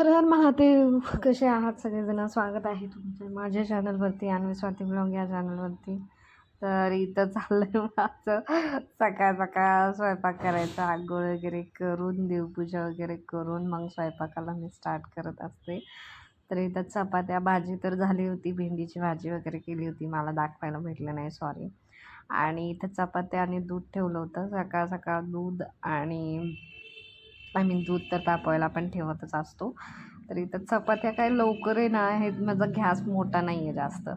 हर हर महादेव कसे आहात? सगळेजण स्वागत आहे तुमचे माझ्या चॅनलवरती आणि स्वाती ब्लॉग या चॅनलवरती तर इथं चाललं आहे माझं सकाळ सकाळ स्वयंपाक करायचा आंघोळ वगैरे करून देवपूजा वगैरे करून मग स्वयंपाकाला मी स्टार्ट करत असते. तर इथं चपात्या भाजी तर झाली होती भेंडीची भाजी वगैरे केली होती मला दाखवायला भेटलं नाही सॉरी आणि इथं चपात्या आणि दूध ठेवलं होतं सकाळ सकाळ दूध आणि आय मीन दूध तर तापवायला पण ठेवतच असतो. तर इथं चपात्या काय लवकर आहे ना हे माझा गॅस मोठा नाही आहे जास्त.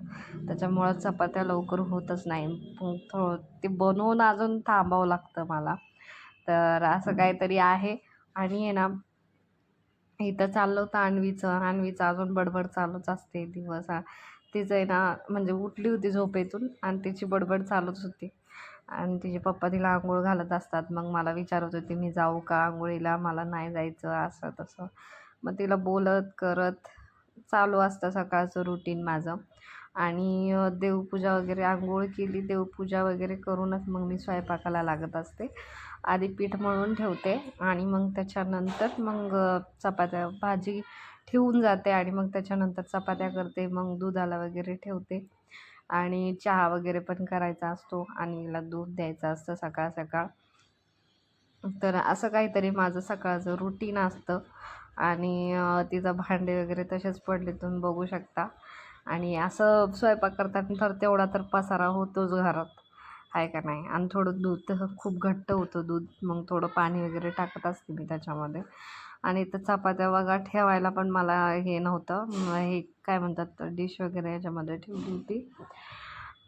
त्याच्यामुळं चपात्या लवकर होतच नाही. थोडं ते बनवून अजून थांबावं लागतं मला. तर असं काहीतरी आहे. आणि आहे ना इथं चाललं होतं आणवीचं. आणवीचं अजून बडबड चालूच असते दिवस. हा. तिचं आहे ना म्हणजे उठली होती झोपेतून आणि तिची बडबड चालूच होती. आणि तिचे पप्पा तिला आंघोळ घालत असतात. मग मला विचारत होते मी जाऊ का आंघोळीला? मला नाही जायचं असं तसं. मग तिला बोलत करत चालू असतं सकाळचं रुटीन माझं. आणि देवपूजा वगैरे आंघोळ केली देवपूजा वगैरे करूनच मग मी स्वयंपाकाला लागत असते. आधी पीठ मळून ठेवते आणि मग त्याच्यानंतर मग चपात्या भाजी ठेवून जाते आणि मग त्याच्यानंतर चपात्या करते मग दुधाला वगैरे ठेवते. आणि चहा वगैरे पण करायचा असतो आणि हिला दूध द्यायचं असतं सकाळ सकाळ. तर असं काहीतरी माझं सकाळचं रुटीन असतं. आणि तिचं भांडे वगैरे तसेच पडले तुम्ही बघू शकता. आणि असं स्वयंपाक करताना तर तेवढा तर पसारा होतोच घरात. आहे का नाही? आणि थोडं दूध तर खूप घट्ट होतं दूध. मग थोडं पाणी वगैरे टाकत असते मी त्याच्यामध्ये. आणि तर चपात्या वगैरे ठेवायला पण मला हे नव्हतं. हे काय म्हणतात डिश वगैरे याच्यामध्ये ठेवली होती.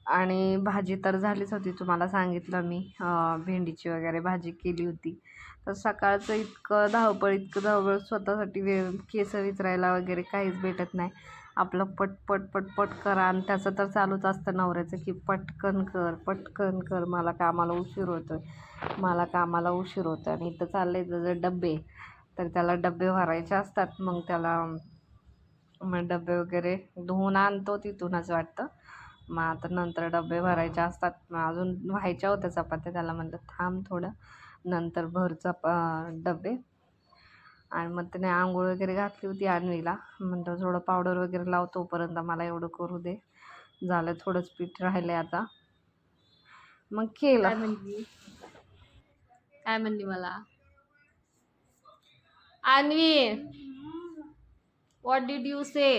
आणि भाजी तर झालीच होती तुम्हाला सांगितलं मी. भेंडीची वगैरे भाजी केली होती. तर सकाळचं इतकं धावपळ इतकं धावपळ स्वतःसाठी वे केस विचरायला वगैरे काहीच भेटत नाही. आपलं पटपट पटपट करा आणि त्याचं तर चालूच असतं नवऱ्याचं की पटकन कर पटकन कर. मला कामाला उशीर होतो आहे मला कामाला उशीर होतो आणि इथं चाललं आहे जसं डबे तर त्याला डबे भरायचे असतात. मग त्याला मग डबे वगैरे धुवून आणतो तिथूनच वाटतं. मग आता नंतर डबे भरायचे असतात. मग अजून व्हायच्या होत्या चपात्या. त्याला म्हणलं थांब थोडं. नंतर भर चपा डबे. आणि मग त्याने आंघोळ वगैरे घातली होती आणवीला. म्हणलं थोडं पावडर वगैरे लाव तोपर्यंत मला एवढं करू दे. झालं थोडंच पीठ राहिलं आता. मग काय केलं म्हणली? काय म्हणली मला? Anvi what did you say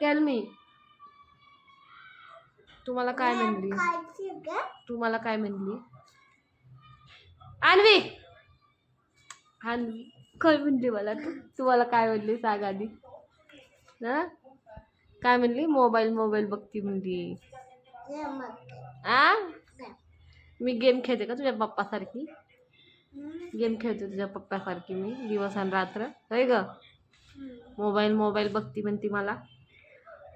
tell me तुम्हाला काय म्हणली? तुम्हाला काय म्हणली? अन्वी अन्वी काय म्हणली मला तू? तुम्हाला काय म्हणली? सांग आधी. काय म्हणली? मोबाईल मोबाईल बघती म्हणली. आ? मी गेम खेळते का तुझ्या पप्पासारखी? गेम खेळते तुझ्या पप्पासारखी मी दिवस आणि रात्र. होय ग? मोबाईल मोबाईल बघती म्हणती मला.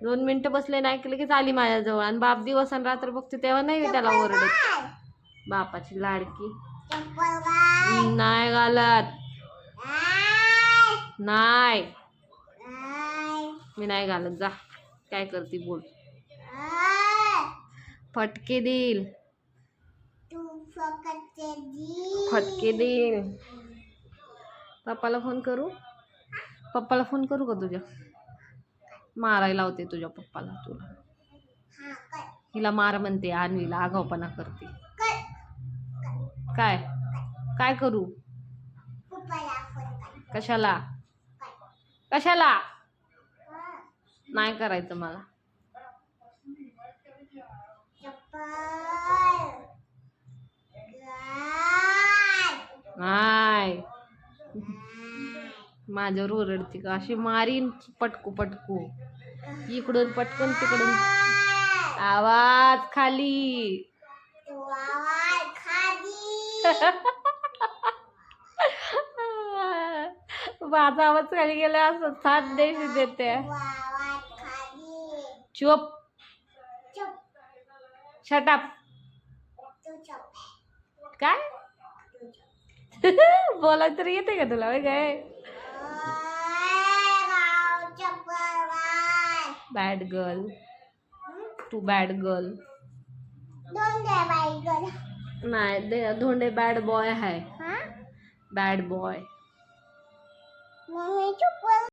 दोन मिनटं बसले नाही की लगेच आली माझ्याजवळ. आणि बाप दिवस आणि रात्र बघते तेव्हा नाही त्याला ओरडत. बापाची लाडकी. नाही घालत. नाही. मी नाही घालत. जा. काय करते बोल. फटके देईल. फटके देईल पप्पाला फोन करू? पप्पाला फोन करू का तुझ्या? मारायला लावते तुझ्या पप्पाला तुला. हिला मार म्हणते आणवीला आगावपणा करते. काय? काय करू? कशाला? कशाला? नाही करायचं मला. नाही माझ्यावर ओरडते का? अशी मारीन पटकू पटकू. इकडून पटकन तिकडून. आवाज खाली. माझा आवाज खाली गेला असं सात देश देते. चुप. शटअप काय? बोलायला तो येते का तुला होय काय बॅड गर्ल तू बैड गर्ल नाही धोंडे बॅड बॉय है बैड बॉय